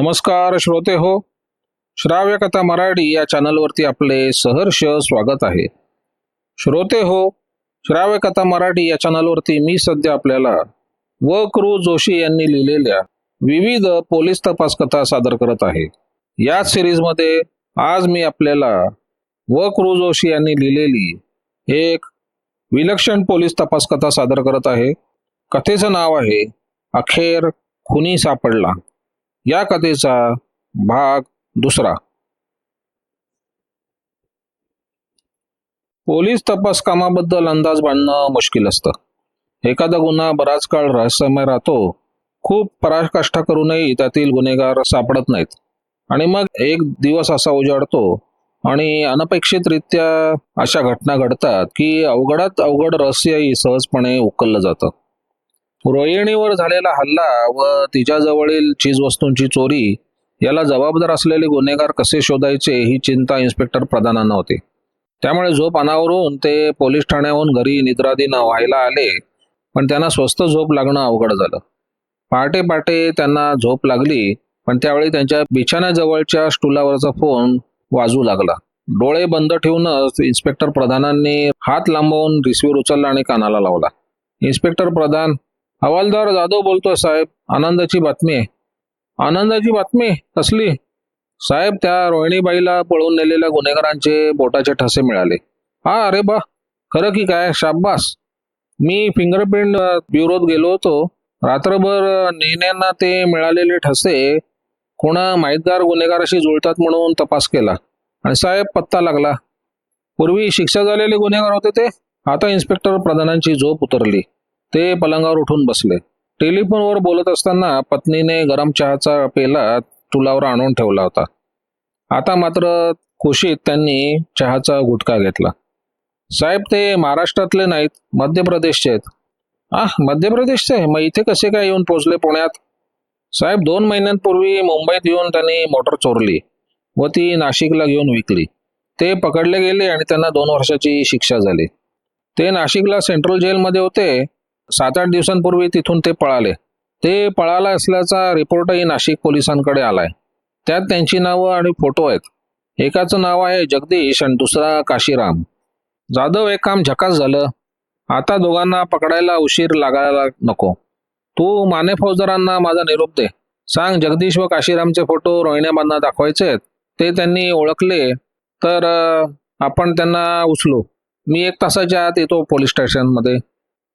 नमस्कार श्रोते हो श्राव्य कथा मराठी या चॅनलवरती आपले सहर्ष स्वागत आहे. श्रोते हो श्राव्य कथा मराठी या चॅनलवरती मी सध्या आपल्याला व क्रू जोशी यांनी लिहिलेल्या विविध पोलीस तपास कथा सादर करत आहे. याच सिरीजमध्ये आज मी आपल्याला व क्रू जोशी यांनी लिहिलेली एक विलक्षण पोलीस तपास कथा सादर करत आहे. कथेचं नाव आहे अखेर खुनी सापडला. या कथेचा भाग दुसरा. पोलीस तपास कामाबद्दल अंदाज बांधणं मुश्किल असतं. एखादा गुन्हा बराच काळ रहस्यमय राहतो. खूप पराकाष्ठा करूनही त्यातील गुन्हेगार सापडत नाहीत. आणि मग एक दिवस असा उजाडतो आणि अनपेक्षितरित्या अशा घटना घडतात की अवघडात अवघड रहस्यही सहजपणे उकललं जातं. रोहिणीवर झालेला हल्ला व तिच्याजवळील चीजवस्तूंची चोरी याला जबाबदार असलेले गुन्हेगार कसे शोधायचे ही चिंता इन्स्पेक्टर प्रधानांना होती. त्यामुळे झोप अनावरून ते पोलीस ठाण्याहून घरी निद्राधीन व्हायला आले पण त्यांना स्वस्त झोप लागणं अवघड झालं. पहाटे पहाटे त्यांना झोप लागली पण त्यावेळी त्यांच्या बिछाण्याजवळच्या स्टुलावरचा फोन वाजू लागला. डोळे बंद ठेवूनच इन्स्पेक्टर प्रधानांनी हात लांबवून रिसिव्हर उचलला आणि कानाला लावला. इन्स्पेक्टर प्रधान हवालदार जाधव बोलतोय साहेब. आनंदाची बातमी आहे. आनंदाची बातमी कसली? साहेब त्या रोहिणीबाईला पळून नेलेल्या गुन्हेगारांचे बोटाचे ठसे मिळाले. हा अरे बा खरं की काय? शाब्बास. मी फिंगरप्रिंट ब्युरोत गेलो होतो. रात्रभर नेण्यांना ते मिळालेले ठसे कोणा माहितगार गुन्हेगाराशी जुळतात म्हणून तपास केला. आणि साहेब पत्ता लागला. पूर्वी शिक्षा झालेले गुन्हेगार होते ते. आता इन्स्पेक्टर प्रधानांची झोप उतरली. ते पलंगावर उठून बसले. टेलिफोनवर बोलत असताना पत्नीने गरम चहाचा पेला तुलावर आणून ठेवला होता. आता मात्र खुशीत त्यांनी चहाचा गुटखा घेतला. साहेब ते महाराष्ट्रातले नाहीत मध्य प्रदेशचे आहेत. आह मध्य प्रदेशचे? मग इथे कसे काय येऊन पोहोचले पुण्यात? साहेब दोन महिन्यांपूर्वी मुंबईत येऊन त्यांनी मोटर चोरली व ती नाशिकला घेऊन विकली. ते पकडले गेले आणि त्यांना दोन वर्षाची शिक्षा झाली. ते नाशिकला सेंट्रल जेलमध्ये होते. सात आठ दिवसांपूर्वी तिथून ते पळाले. ते पळाला असल्याचा रिपोर्टही नाशिक पोलिसांकडे आलाय. त्यात त्यांची नावं आणि फोटो आहेत. एकाचं नाव आहे जगदीश आणि दुसरा काशीराम. जाधव एक काम झकास झालं. आता दोघांना पकडायला उशीर लागायला नको. तू माने फौजदारांना माझा निरोप दे. सांग जगदीश व काशीरामचे फोटो रोहिण्याबांना दाखवायचे आहेत. ते त्यांनी ओळखले. तर आपण त्यांना उचलू. मी एक तासाच्या आत येतो पोलीस स्टेशनमध्ये.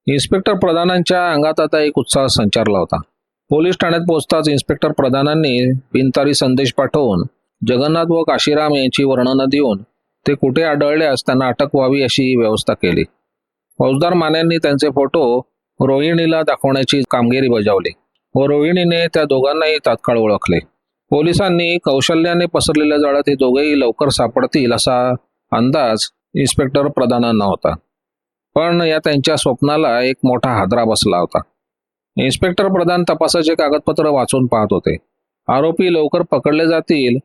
इन्स्पेक्टर प्रधानांच्या अंगात आता एक उत्साह संचारला होता. पोलीस ठाण्यात पोहोचताच इन्स्पेक्टर प्रधानांनी बिनतारी संदेश पाठवून जगन्नाथ व काशीराम यांची वर्णनं देऊन ते कुठे आढळल्यास त्यांना अटक व्हावी अशी व्यवस्था केली. फौजदार मान्यांनी त्यांचे फोटो रोहिणीला दाखवण्याची कामगिरी बजावली व रोहिणीने त्या दोघांनाही तात्काळ ओळखले. पोलिसांनी कौशल्याने पसरलेल्या जाळ्यात हे दोघेही लवकर सापडतील असा अंदाज इन्स्पेक्टर प्रधानांना होता. पण या त्यांच्या स्वप्नाला एक मोठा हादरा बसला होता. इन्स्पेक्टर प्रधान तपासाचे कागदपत्र वाचून पाहत होते. आरोपी लवकर पकडले जातील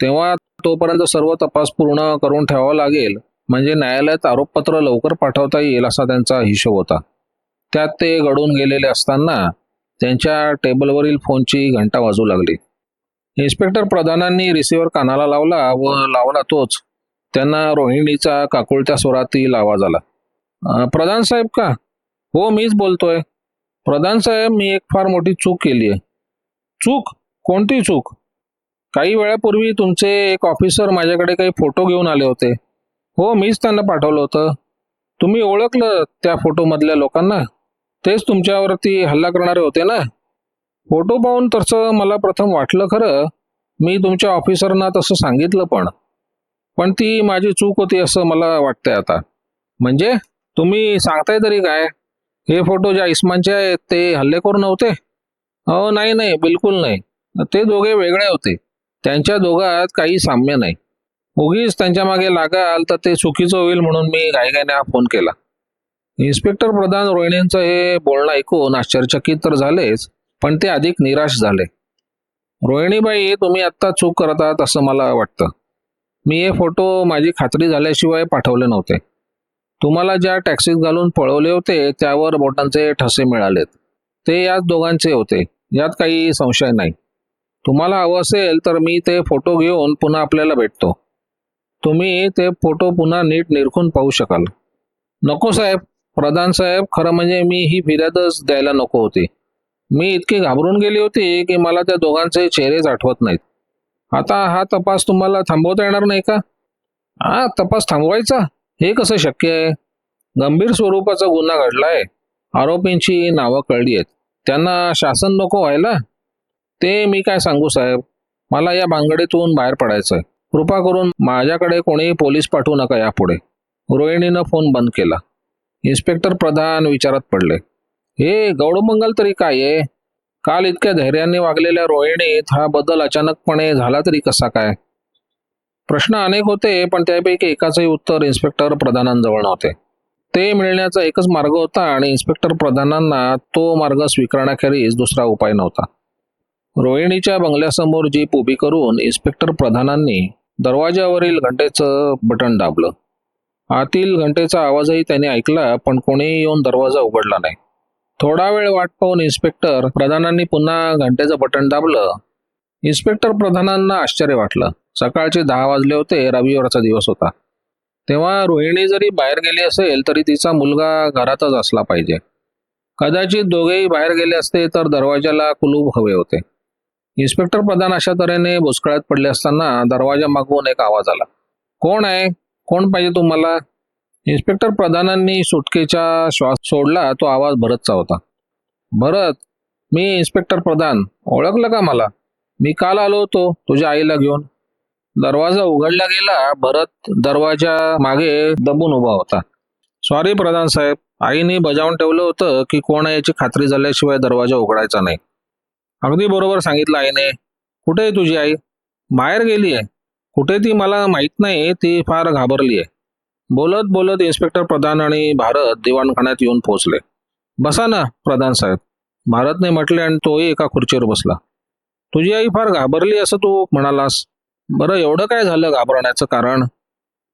तेव्हा तोपर्यंत सर्व तपास पूर्ण करून ठेवावा लागेल म्हणजे न्यायालयात आरोपपत्र लवकर पाठवता येईल असा त्यांचा हिशोब होता. त्यात ते घडून गेलेले असताना त्यांच्या टेबलवरील फोनची घंटा वाजू लागली. इन्स्पेक्टर प्रधानांनी रिसिव्हर कानाला लावला व लावला तोच. त्यांना रोहिणीचा काकुळत्या स्वरातील आवाज आला. प्रधान साहेब का? हो मीच बोलतोय. प्रधान साहेब मी एक फार मोठी चूक केली आहे. चूक? कोणती चूक? काही वेळापूर्वी तुमचे एक ऑफिसर माझ्याकडे काही फोटो घेऊन आले होते. हो मीच त्यांना पाठवलं होतं. तुम्ही ओळखलं त्या फोटोमधल्या लोकांना? तेच तुमच्यावरती हल्ला करणारे होते ना? फोटो पाहून तसं मला प्रथम वाटलं खरं. मी तुमच्या ऑफिसरना तसं सांगितलं पण. पण ती माझी चूक होती असं मला वाटतंय आता. म्हणजे? तुम्ही सांगताय तरी काय? हे फोटो ज्या इस्मानचे आहेत ते हल्लेखोर नव्हते? हो नाही नाही बिलकुल नाही. ते दोघे वेगळे होते. त्यांच्या दोघात काही साम्य नाही. उगीच त्यांच्या मागे लागाल तर ते चुकीचं होईल म्हणून मी घाईघाईने हा फोन केला. इन्स्पेक्टर प्रधान रोहिणींचं हे बोलणं ऐकून आश्चर्यचकित तर झालेच पण ते अधिक निराश झाले. रोहिणीबाई तुम्ही आत्ता चूक करत आहात असं मला वाटतं. मी हे फोटो माझी खात्री झाल्याशिवाय पाठवले नव्हते. तुम्हाला ज्या टॅक्सीत घालून पळवले होते त्यावर बोटांचे ठसे मिळालेत. ते याच दोघांचे होते. यात काही संशय नाही. तुम्हाला हवं असेल तर मी ते फोटो घेऊन पुन्हा आपल्याला भेटतो. तुम्ही ते फोटो पुन्हा नीट निरखून पाहू शकाल. नको साहेब. प्रधान साहेब खरं म्हणजे मी ही फिर्यादच द्यायला नको होती. मी इतकी घाबरून गेली होती की मला त्या दोघांचे चेहरेच आठवत नाहीत. आता हा तपास तुम्हाला थांबवता येणार नाही का? हा तपास थांबवायचा. हे कसं शक्य आहे? गंभीर स्वरूपाचा गुन्हा घडलाय. आरोपींची नावं कळली आहेत. त्यांना शासन नको व्हायला? ते मी काय सांगू साहेब? मला या भानगडीतून बाहेर पडायचंय. कृपा करून माझ्याकडे कोणी पोलीस पाठवू नका यापुढे. रोहिणीनं फोन बंद केला. इन्स्पेक्टर प्रधान विचारात पडले. हे गौडमंगल तरी काय आहे? काल इतक्या धैर्याने वागलेल्या रोहिणीत हा बदल अचानकपणे झाला तरी कसा काय? प्रश्न अनेक होते पण त्यापैकी एकाचंही उत्तर इन्स्पेक्टर प्रधानांजवळ नव्हते. ते मिळण्याचा एकच मार्ग होता आणि इन्स्पेक्टर प्रधानांना तो मार्ग स्वीकारण्याखेरीज दुसरा उपाय नव्हता. रोहिणीच्या बंगल्यासमोर जीप उभी करून इन्स्पेक्टर प्रधानांनी दरवाजावरील घंटेचं बटन दाबलं. आतील घंटेचा आवाजही त्याने ऐकला पण कोणीही येऊन दरवाजा उघडला नाही. थोडा वेळ वाट पाहून इन्स्पेक्टर प्रधानांनी पुन्हा घंटेचं बटन दाबलं. इन्स्पेक्टर प्रधानांना आश्चर्य वाटलं. सकाळचे दहा वाजले होते रविवारचा दिवस होता. तेव्हा रोहिणी जरी बाहेर गेली असेल तरी तिचा मुलगा घरातच असला पाहिजे. कदाचित दोघेही बाहेर गेले असते तर दरवाजाला कुलूप हवे होते. इन्स्पेक्टर प्रधान अशा तऱ्हेने भुसकाळात पडले असताना दरवाजा मागवून एक आवाज आला. कोण आहे? कोण पाहिजे तुम्हाला? इन्स्पेक्टर प्रधानांनी सुटकेचा श्वास सोडला तो आवाज भरतचा होता. भरत मी इन्स्पेक्टर प्रधान. ओळखलं का मला? मी काल आलो होतो तुझ्या आईला घेऊन. दरवाजा उघडला गेला भरत दरवाजा मागे दबून उभा होता. सॉरी प्रधान साहेब आईने बजावून ठेवलं होतं की कोण याची खात्री झाल्याशिवाय दरवाजा उघडायचा नाही. अगदी बरोबर सांगितलं आईने. कुठे आहे तुझी आई? बाहेर गेली आहे. कुठे ती मला माहीत नाही ती फार घाबरली आहे. बोलत बोलत इन्स्पेक्टर प्रधान आणि भारत दिवाणखान्यात येऊन पोहोचले. बसा ना प्रधान साहेब. भारतने म्हटले आणि तोही एका खुर्चीवर बसला. तुझी आई फार घाबरली असं तू म्हणालास. बरं एवढं काय झालं घाबरण्याचं कारण?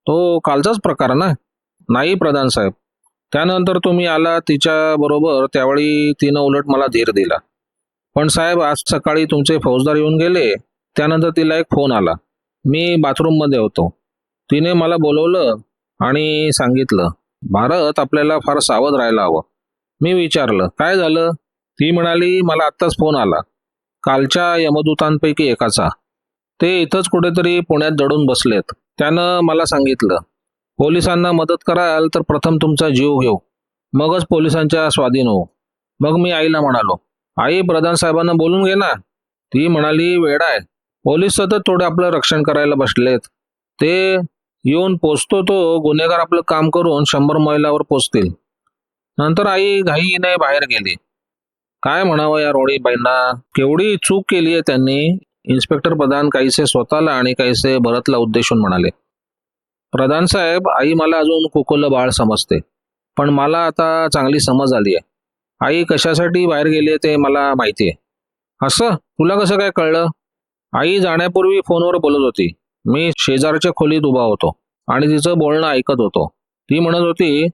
तो कालचाच प्रकार ना? नाही प्रधान साहेब. त्यानंतर तुम्ही आला तिच्या बरोबर त्यावेळी तिनं उलट मला धीर दिला. पण साहेब आज सकाळी तुमचे फौजदार येऊन गेले त्यानंतर तिला एक फोन आला. मी बाथरूममध्ये होतो. तिने मला बोलवलं आणि सांगितलं भारत आपल्याला फार सावध राहायला हवं. मी विचारलं काय झालं? ती म्हणाली मला आत्ताच फोन आला. कालच्या यमदूतांपैकी एकाचा. ते इथंच कुठेतरी पुण्यात दडून बसलेत. त्यानं मला सांगितलं पोलिसांना मदत कराल तर प्रथम तुमचा जीव घेऊ. मगच पोलिसांच्या स्वाधीन होऊ. मग मी आईला म्हणालो आई प्रधान साहेबांना बोलून घे ना. ती म्हणाली वेडा आहे. पोलीस सतत थोडे आपलं रक्षण करायला बसलेत. ते येऊन पोचतो तो गुन्हेगार आपलं काम करून शंभर मैलावर पोचतील. नंतर आई घाईने बाहेर गेली. काय म्हणावं या रोडीबाईंना केवढी चूक केली आहे त्यांनी. इन्स्पेक्टर प्रधान काहीसे स्वतःला आणि काहीसे भरतला उद्देशून म्हणाले. प्रधान साहेब आई मला अजून कुकुलं बाळ समजते पण मला आता चांगली समज आली आहे. आई कशासाठी बाहेर गेली ते मला माहिती आहे. असं? तुला कसं काय कळलं? आई जाण्यापूर्वी फोनवर बोलत होती. मी शेजारच्या खोलीत उभा होतो आणि तिचं बोलणं ऐकत होतो. ती म्हणत होती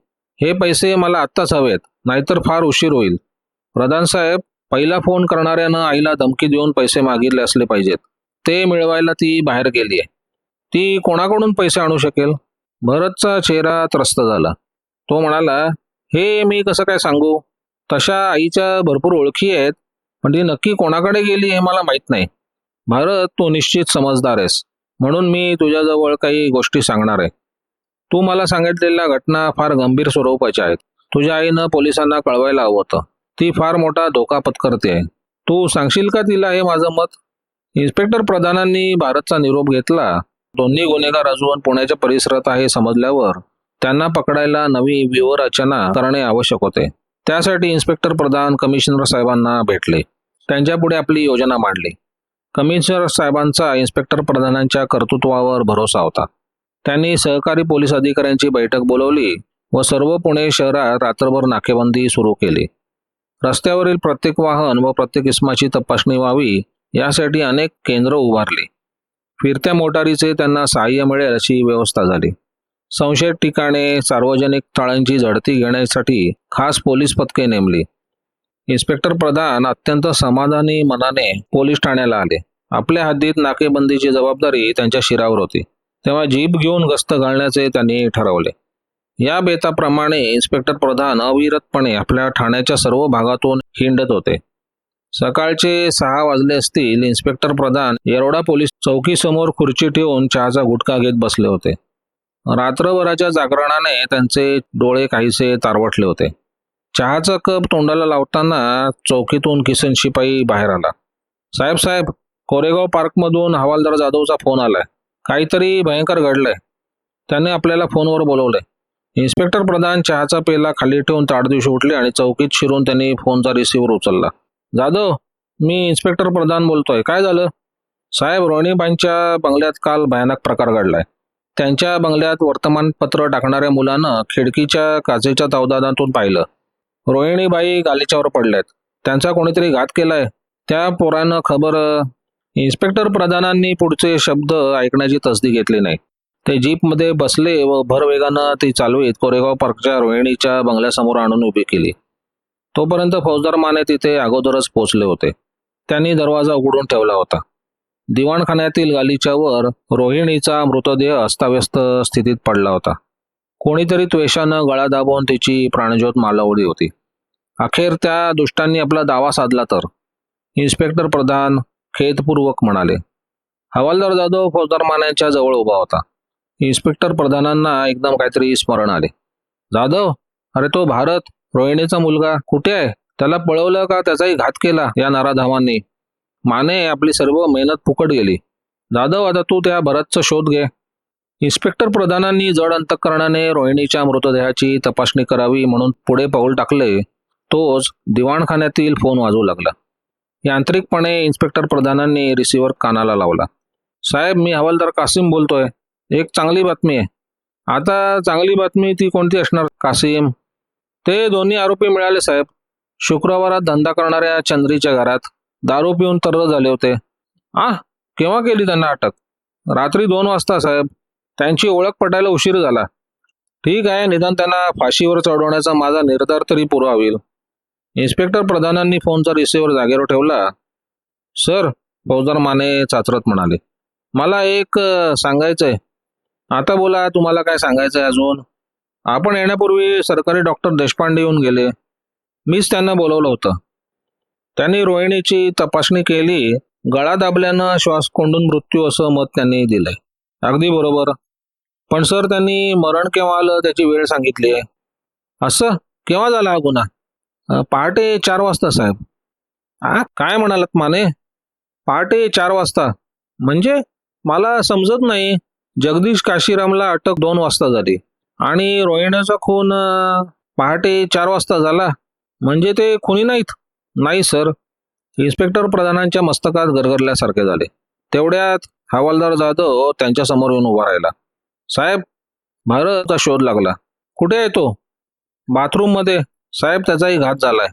हे पैसे मला आत्ताच हवेत नाहीतर फार उशीर होईल. प्रधान साहेब पहिला फोन करणाऱ्यानं आईला धमकी देऊन पैसे मागितले असले पाहिजेत. ते मिळवायला ती बाहेर गेली आहे. ती कोणाकडून पैसे आणू शकेल? भरतचा चेहरा त्रस्त झाला. तो म्हणाला हे मी कसं काय सांगू? तशा आईच्या भरपूर ओळखी आहेत पण ती नक्की कोणाकडे गेली हे मला माहीत नाही. भारत तू निश्चित समजदार आहेस. म्हणून मी तुझ्याजवळ काही गोष्टी सांगणार आहे. तू मला सांगितलेल्या घटना फार गंभीर स्वरूपाच्या आहेत. तुझ्या आईनं पोलिसांना कळवायला हवं होतं. ती फार मोठा धोका पत्करते. आहे तू सांगशील का तिला हे माझं मत? इन्स्पेक्टर प्रधानांनी भारतचा निरोप घेतला. दोन्ही गुन्हेगार अजून पुण्याच्या परिसरात आहे समजल्यावर त्यांना पकडायला नवी व्यूहरचना करणे आवश्यक होते. त्यासाठी इन्स्पेक्टर प्रधान कमिशनर साहेबांना भेटले. त्यांच्यापुढे आपली योजना मांडली. कमिशनर साहेबांचा इन्स्पेक्टर प्रधानांच्या कर्तृत्वावर भरोसा होता. त्यांनी सहकारी पोलीस अधिकाऱ्यांची बैठक बोलवली व सर्व पुणे शहरात रात्रभर नाकेबंदी सुरू केली. रस्त्यावरील प्रत्येक वाहन व प्रत्येक इसमाची तपासणी व्हावी यासाठी अनेक केंद्र उभारली. फिरत्या मोटारीचे त्यांना सहाय्य मिळेल अशी व्यवस्था झाली. संशयित ठिकाणे सार्वजनिक तळांची झडती घेण्यासाठी खास पोलीस पथके नेमली. इन्स्पेक्टर प्रधान अत्यंत समाधानी मनाने पोलीस ठाण्याला आले. आपल्या हद्दीत नाकेबंदीची जबाबदारी त्यांच्या शिरावर होती. तेव्हा जीप घेऊन गस्त घालण्याचे त्यांनी ठरवले. या बेताप्रमाणे इन्स्पेक्टर प्रधान अविरतपणे आपल्या ठाण्याच्या सर्व भागातून हिंडत होते. सकाळचे सहा वाजले असतील इन्स्पेक्टर प्रधान येरोडा पोलीस चौकीसमोर खुर्ची ठेवून चहाचा गुटखा घेत बसले होते. रात्रभराच्या जागरणाने त्यांचे डोळे काहीसे तारवटले होते. चहाचा कप तोंडाला लावताना चौकीतून किसन शिपाई बाहेर आला. साहेब साहेब कोरेगाव पार्कमधून हवालदार जाधवचा फोन आलाय. काहीतरी भयंकर घडलंय. त्याने आपल्याला फोनवर बोलवलंय. इन्स्पेक्टर प्रधान चहाचा पेला खाली ठेवून ताडदिवशी उठले आणि चौकीत शिरून त्यांनी फोनचा रिसिव्हर उचलला. जाधव मी इन्स्पेक्टर प्रधान बोलतोय. काय झालं? साहेब रोहिणीबाईंच्या बंगल्यात काल भयानक प्रकार घडलाय. त्यांच्या बंगल्यात वर्तमानपत्र टाकणाऱ्या मुलानं खिडकीच्या काचेच्या तवदादातून पाहिलं. रोहिणीबाई गालीच्यावर पडल्यात. त्यांचा कोणीतरी घात केलाय. त्या पोरानं खबर इन्स्पेक्टर प्रधानांनी पुढचे शब्द ऐकण्याची तसदी घेतली नाही. ते जीपमध्ये बसले व भरवेगानं ती चालवीत कोरेगाव पार्कच्या रोहिणीच्या बंगल्यासमोर आणून उभी केली. तोपर्यंत फौजदार माने तिथे अगोदरच पोचले होते. त्यांनी दरवाजा उघडून ठेवला होता. दिवाणखान्यातील गालीच्यावर रोहिणीचा मृतदेह अस्ताव्यस्त स्थितीत पडला होता. कोणीतरी त्वेषानं गळा दाबून तिची प्राणज्योत मालवली होती. अखेर त्या दुष्टांनी आपला दावा साधला तर? इन्स्पेक्टर प्रधान खेदपूर्वक म्हणाले. हवालदार जाधव फौजदार मान्यांच्या जवळ उभा होता. इन्स्पेक्टर प्रधानांना एकदम काहीतरी स्मरण आले. जाधव अरे तो भारत रोहिणीचा मुलगा कुठे आहे? त्याला पळवलं का? त्याचाही घात केला या नाराधामांनी. माने आपली सर्व मेहनत फुकट गेली. जाधव आता तू त्या भरतचा शोध घे. इन्स्पेक्टर प्रधानांनी जड अंतकरणाने रोहिणीच्या मृतदेहाची तपासणी करावी म्हणून पुढे पाऊल टाकले तोच दिवाणखान्यातील फोन वाजवू लागला. यांत्रिकपणे इन्स्पेक्टर प्रधानांनी रिसिव्हर कानाला लावला. साहेब मी हवालदार कासिम बोलतोय. एक चांगली बातमी आहे. आता चांगली बातमी ती कोणती असणार? कासिम. ते दोन्ही आरोपी मिळाले साहेब. शुक्रवारात धंदा करणाऱ्या चंद्रीच्या घरात दारू पिऊन तर्र झाले होते. आ केव्हा केली त्यांना अटक? रात्री दोन वाजता साहेब. त्यांची ओळख पटायला उशीर झाला. ठीक आहे निदान त्यांना फाशीवर चढवण्याचा माझा निर्धार तरी पुरा होईल इन्स्पेक्टर प्रधानांनी फोनचा रिसिव्हर जागेवर ठेवला सर फौजदार माने चाचरत म्हणाले. मला एक सांगायचं सांगायचंय. आता बोला तुम्हाला काय सांगायचंय अजून? आपण येण्यापूर्वी सरकारी डॉक्टर देशपांडे येऊन गेले. मीच त्यांना बोलवलं होतं. त्यांनी रोहिणीची तपासणी केली. गळा दाबल्यानं श्वास कोंडून मृत्यू असं मत त्यांनी दिलंय. अगदी बरोबर. पण सर त्यांनी मरण केव्हा आलं त्याची वेळ सांगितली? आहे असं? केव्हा झाला हा गुन्हा? पहाटे चार वाजता साहेब. आ काय म्हणालात माने? पहाटे चार वाजता. म्हणजे? मला समजत नाही. जगदीश काशीरामला अटक दोन वाजता झाली. आणि रोहिण्याचा खून पहाटे चार वाजता झाला. म्हणजे ते खुनी नाहीत? नाही सर. इन्स्पेक्टर प्रधानांच्या मस्तकात गरगरल्यासारखे झाले. तेवढ्यात हवालदार जाधव त्यांच्यासमोर येऊन उभा राहिला. साहेब भारतचा शोध लागला. कुठे आहे तो? साहेब त्याचाही घात झालाय.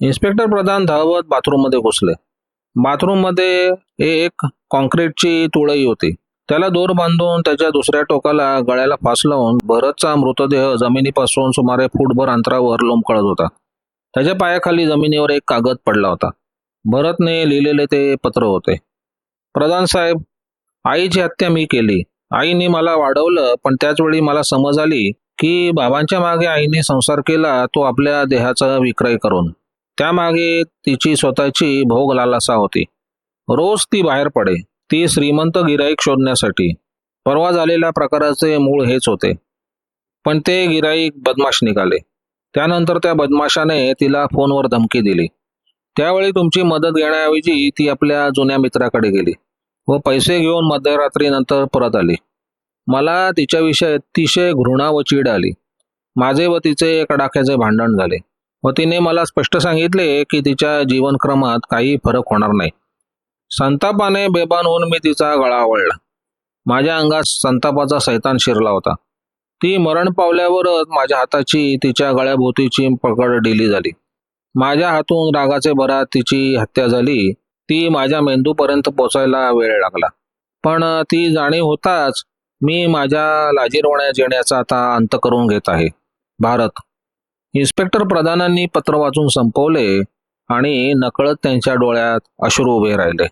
इन्स्पेक्टर प्रधान धावत बाथरूममध्ये घुसले. बाथरूममध्ये एक कॉन्क्रीटची तुळई होती. त्याला दोर बांधून त्याच्या दुसऱ्या टोकाला गळ्याला फास लावून भरतचा मृतदेह जमिनीपासून सुमारे फूटभर अंतरावर लोंबकळत होता. त्याच्या पायाखाली जमिनीवर एक कागद पडला होता. भरतने लिहिलेले ते पत्र होते. प्रधान साहेब आईची हत्या मी केली. आईने मला वाढवलं पण त्याच वेळी मला समज आली की बाबांच्या मागे आईने संसार केला तो आपल्या देहाचा विक्रय करून. त्यामागे तिची स्वतःची भोग लालसा होती. रोज ती बाहेर पडे. ती श्रीमंत गिराईक शोधण्यासाठी. परवा झालेल्या प्रकाराचे मूळ हेच होते. पण ते गिराईक बदमाश निघाले. त्यानंतर त्या बदमाशाने तिला फोनवर धमकी दिली. त्यावेळी तुमची मदत घेण्याऐवजी ती आपल्या जुन्या मित्राकडे गेली व पैसे घेऊन मध्यरात्रीनंतर परत आली. मला तिच्याविषयी अतिशय घृणा व चीड आली. माझे व तिचे कडाख्याचे भांडण झाले व तिने मला स्पष्ट सांगितले की तिच्या जीवनक्रमात काही फरक होणार नाही. संतापाने बेबान होऊन मी तिचा गळा आवळला. माझ्या अंगात संतापाचा सैतान शिरला होता. ती मरण पावल्यावरच माझ्या हाताची तिच्या गळ्याभोवतीची पकड डिली झाली. माझ्या हातून रागाचे भरात तिची हत्या झाली ती माझ्या मेंदूपर्यंत पोचायला वेळ लागला. पण ती जाणीव होताच मी माझ्या लाजीरवाण्या जेण्याचा आता अंत करून घेत आहे. भारत. इन्स्पेक्टर प्रधानांनी पत्र वाचून संपवले आणि नकळत त्यांच्या डोळ्यात अश्रू उभे राहिले.